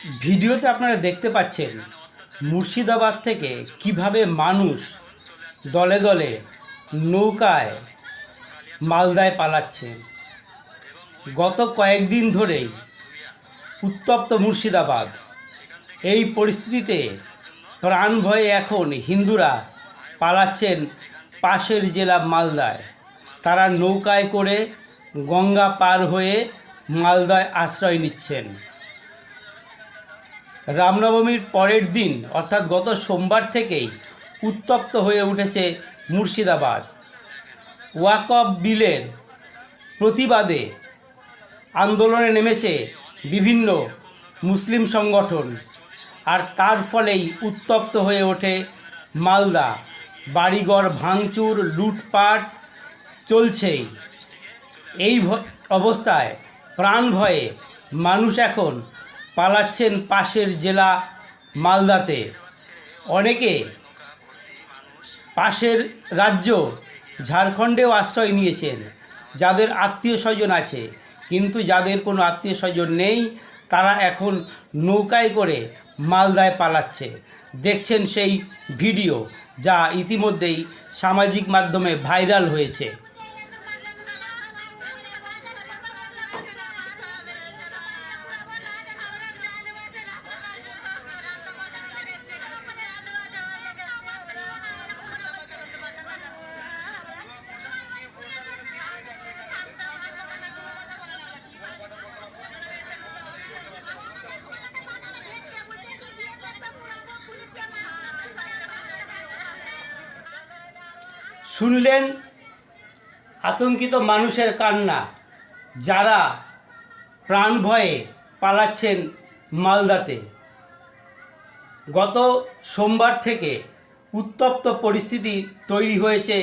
ভিডিওতে আপনারা দেখতে পাচ্ছেন মুর্শিদাবাদ থেকে কীভাবে মানুষ দলে দলে নৌকায় মালদায় পালাচ্ছে। গত কয়েকদিন ধরেই উত্তপ্ত মুর্শিদাবাদ। এই পরিস্থিতিতে প্রাণ ভয়ে এখন হিন্দুরা পালাচ্ছেন পাশের জেলা মালদায়। তারা নৌকায় করে গঙ্গা পার হয়ে মালদায় আশ্রয় নিচ্ছেন। রামনবমীর পরের দিন, অর্থাৎ গত সোমবার থেকেই, উত্তপ্ত হয়ে উঠেছে মুর্শিদাবাদ। ওয়াকফ বিলের প্রতিবাদে আন্দোলনে নেমেছে বিভিন্ন মুসলিম সংগঠন, আর তার ফলেই উত্তপ্ত হয়ে ওঠে মালদা। বাড়িঘর ভাঙচুর, লুটপাট চলছেই। এই অবস্থায় প্রাণ ভয়ে মানুষ এখন পালাচ্ছেন পাশের জেলা মালদাতে। অনেকে পাশের রাজ্য ঝাড়খণ্ডেও আশ্রয় নিয়েছেন, যাদের আত্মীয় স্বজন আছে। কিন্তু যাদের কোনো আত্মীয় স্বজন নেই, তারা এখন নৌকায় করে মালদায় পালাচ্ছে। দেখছেন সেই ভিডিও, যা ইতিমধ্যেই সামাজিক মাধ্যমে ভাইরাল হয়েছে। শুনলেন আতঙ্কিত মানুষের কান্না, যারা প্রাণ ভয়ে পালাচ্ছেন মালদাতে। গত সোমবার থেকে উত্তপ্ত পরিস্থিতি তৈরি হয়েছে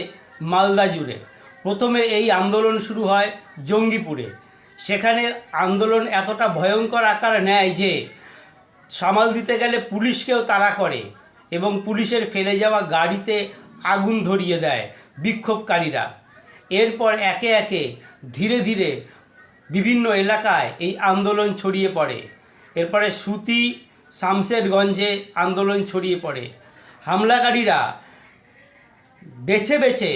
মালদা জুড়ে। প্রথমে এই আন্দোলন শুরু হয় জঙ্গিপুরে। সেখানে আন্দোলন এতটা ভয়ঙ্কর আকার নেয় যে, সামাল দিতে গেলে পুলিশকেও তাড়া করে এবং পুলিশের ফেলে যাওয়া গাড়িতে আগুন ধরিয়ে দেয়। বিক্ষোভকারীরা। এরপর একে একে ধীরে ধীরে বিভিন্ন এলাকায় এই আন্দোলন ছড়িয়ে পড়ে। এরপরে সুতি শামশেরগঞ্জে আন্দোলন ছড়িয়ে পড়ে। হামলাকারীরা বেছে বেছে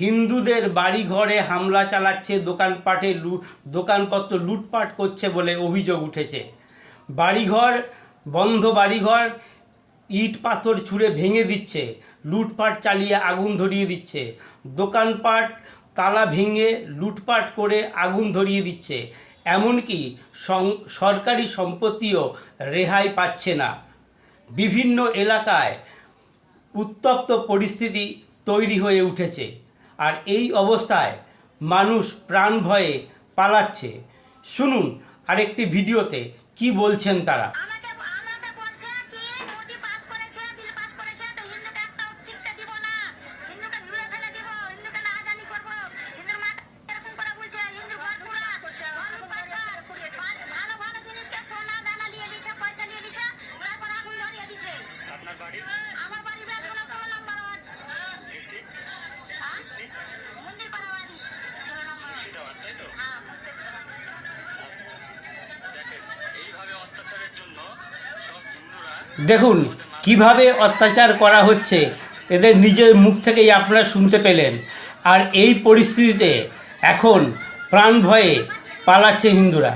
হিন্দুদের বাড়ি ঘরে হামলা চালাচ্ছে, দোকানপাটে লু, দোকানপত্র লুটপাট করছে বলে অভিযোগ উঠেছে। বাড়িঘর, বন্ধ বাড়িঘর ইট পাথর ছুঁড়ে ভেঙে দিচ্ছে। লুটপাট চালিয়ে আগুন ধরিয়ে দিচ্ছে। দোকানপাট তালা ভেঙে লুটপাট করে আগুন ধরিয়ে দিচ্ছে। এমনকি সরকারি সম্পত্তিও রেহাই পাচ্ছে না। বিভিন্ন এলাকায় উত্তপ্ত পরিস্থিতি তৈরি হয়ে উঠেছে আর এই অবস্থায় মানুষ প্রাণ ভয়ে পালাচ্ছে। শুনুন আরেকটি ভিডিওতে কি বলছেন তারা। দেখুন, কীভাবে অত্যাচার করা হচ্ছে, এদের নিজের মুখ থেকেই আপনারা শুনতে পেলেন। আর এই পরিস্থিতিতে এখন প্রাণ ভয়ে পালাচ্ছে হিন্দুরা।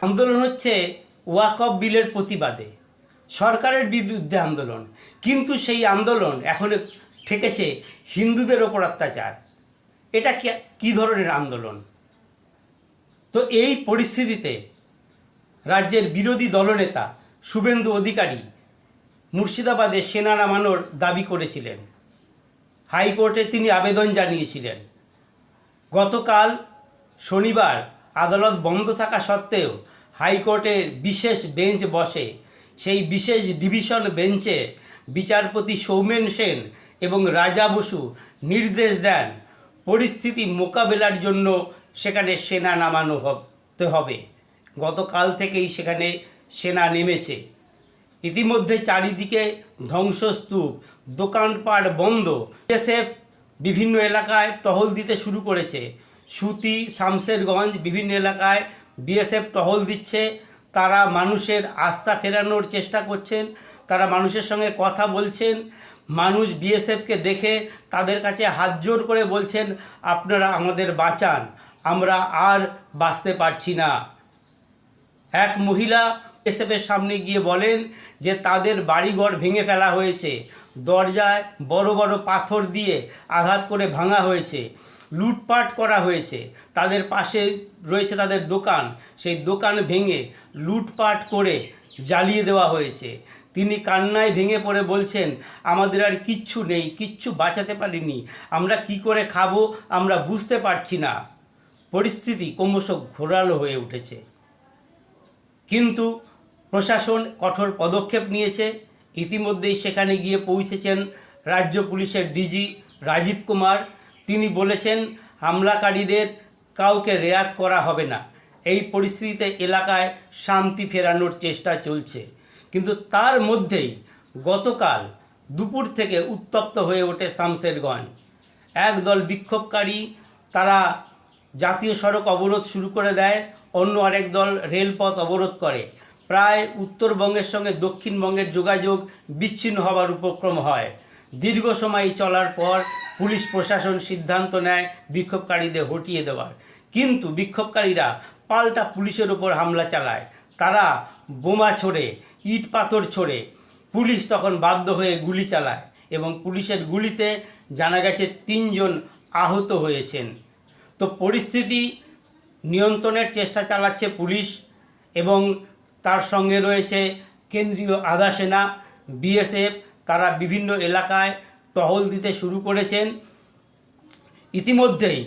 আন্দোলন হচ্ছে ওয়াকফ বিলের প্রতিবাদে। সরকারের বিরুদ্ধে আন্দোলন। কিন্তু সেই আন্দোলন এখন ঠেকেছে হিন্দুদের ওপর অত্যাচার। এটা কি ধরনের আন্দোলন? তো এই পরিস্থিতিতে রাজ্যের বিরোধী দলনেতা শুভেন্দু অধিকারী মুর্শিদাবাদে সেনা নামানোর দাবি করেছিলেন। হাইকোর্টে তিনি আবেদন জানিয়েছিলেন। গতকাল শনিবার আদালত বন্ধ থাকা সত্ত্বেও হাইকোর্টের বিশেষ বেঞ্চ বসে। সেই বিশেষ ডিভিশন বেঞ্চে বিচারপতি সৌমেন সেন এবং রাজা বসু নির্দেশ দেন পরিস্থিতি মোকাবেলার জন্য সেখানে সেনা নামানো হতে হবে। গতকাল থেকেই সেখানে সেনা নেমেছে। ইতিমধ্যে চারিদিকে ধ্বংসস্তূপ, দোকানপাট বন্ধ। বিএসএফ বিভিন্ন এলাকায় টহল দিতে শুরু করেছে। সুতি, শামশেরগঞ্জ বিভিন্ন এলাকায় বিএসএফ টহল দিচ্ছে, তারা মানুষের আস্থা ফেরানোর চেষ্টা করছেন, তারা মানুষের সঙ্গে কথা বলছেন, মানুষ বিএসএফকে দেখে তাদের কাছে হাত জোর করে বলছেন, আপনারা আমাদের বাঁচান, আমরা আর বাঁচতে পারছি না। এক মহিলা এসএফের সামনে গিয়ে বলেন যে, তাদের বাড়িঘর ভেঙে ফেলা হয়েছে, দরজায় বড় বড় পাথর দিয়ে আঘাত করে ভাঙা হয়েছে। লুটপাট করা হয়েছে। তাদের পাশে রয়েছে তাদের দোকান। সেই দোকান ভেঙে লুটপাট করে জ্বালিয়ে দেওয়া হয়েছে। তিনি কান্নায় ভেঙে পড়ে বলছেন, আমাদের আর কিচ্ছু নেই, কিচ্ছু বাঁচাতে পারিনি। আমরা কি করে খাব, আমরা বুঝতে পারছি না। পরিস্থিতি ক্রমশ ঘোরালো হয়ে উঠেছে। কিন্তু প্রশাসন কঠোর পদক্ষেপ নিয়েছে। ইতিমধ্যেই সেখানে গিয়ে পৌঁছেছেন রাজ্য পুলিশের ডিজি রাজীব কুমার। তিনি বলেছেন, হামলাকারীদের কাউকে রেয়াত করা হবে না। এই পরিস্থিতিতে এলাকায় শান্তি ফেরানোর চেষ্টা চলছে। কিন্তু তার মধ্যেই গতকাল দুপুর থেকে উত্তপ্ত হয়ে ওঠে শামশেরগঞ্জ একদল বিক্ষোভকারী, তারা জাতীয় সড়ক অবরোধ শুরু করে দেয়, অন্য আরেক দল রেলপথ অবরোধ করে। প্রায় উত্তরবঙ্গের সঙ্গে দক্ষিণবঙ্গের যোগাযোগ বিচ্ছিন্ন হবার উপক্রম হয়। দীর্ঘ সময় চলার পর পুলিশ প্রশাসন সিদ্ধান্ত নেয় বিক্ষোভকারীদের হটিয়ে দেওয়ার। কিন্তু বিক্ষোভকারীরা পাল্টা পুলিশের ওপর হামলা চালায়। তারা বোমা ছোড়ে, ইট পাথর ছোড়ে পুলিশ তখন বাধ্য হয়ে গুলি চালায় এবং পুলিশের গুলিতে জানা গেছে তিনজন আহত হয়েছেন। তো পরিস্থিতি নিয়ন্ত্রণের চেষ্টা চালাচ্ছে পুলিশ এবং তার সঙ্গে রয়েছে কেন্দ্রীয় আধা সেনা, বিএসএফ, তারা বিভিন্ন এলাকায় টহল দিতে শুরু করেছেন। ইতিমধ্যেই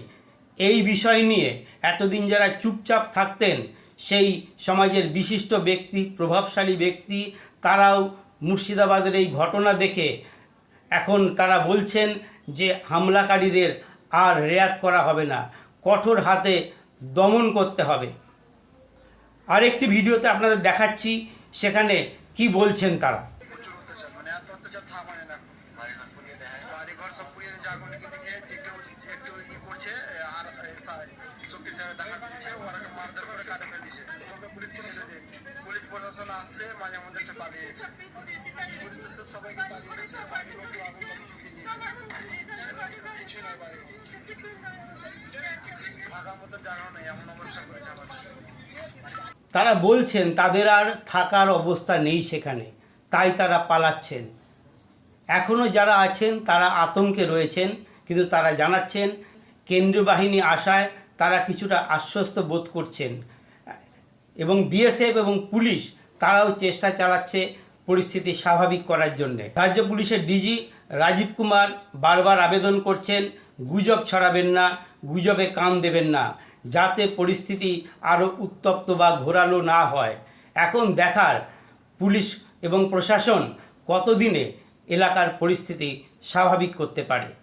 এই বিষয় নিয়ে এতদিন যারা চুপচাপ থাকতেন, সেই সমাজের বিশিষ্ট ব্যক্তি, প্রভাবশালী ব্যক্তি, তারাও মুর্শিদাবাদের এই ঘটনা দেখে এখন তারা বলছেন যে হামলাকারীদের আর রেয়াত করা হবে না, কঠোর হাতে দমন করতে হবে। আরেকটি ভিডিওতে আপনাদের দেখাচ্ছি, সেখানে কি বলছেন তারা প্রচুর অত্যাচার মানে এত অত্যাচার থাকা মানে না সব দিয়েছে আগুন লেগে দিয়েছে একটু ই করছে আর শক্তি দেখা মারধর করে কাটে ফেলে পুলিশ প্রশাসন আসছে, মাঝে মধ্যে সে পালিয়ে পুলিশ সবাইকে পালিয়ে এমন অবস্থা তারা বলছেন, তাদের আর থাকার অবস্থা নেই সেখানে। তাই তারা পালাচ্ছেন। এখনও যারা আছেন, তারা আতঙ্কে রয়েছেন, কিন্তু তারা জানাচ্ছেন, কেন্দ্রীয় বাহিনী আসায় তারা কিছুটা আশ্বস্ত বোধ করছেন। এবং বিএসএফ এবং পুলিশ তারাও চেষ্টা চালাচ্ছে পরিস্থিতি স্বাভাবিক করার জন্য। রাজ্য পুলিশের ডিজি রাজীব কুমার বারবার আবেদন করছেন, গুজব ছড়াবেন না, গুজবে কান দেবেন না, যাতে পরিস্থিতি আরও উত্তপ্ত বা ঘোরালো না হয়। এখন দেখার পুলিশ এবং প্রশাসন কতদিনে এলাকার পরিস্থিতি স্বাভাবিক করতে পারে।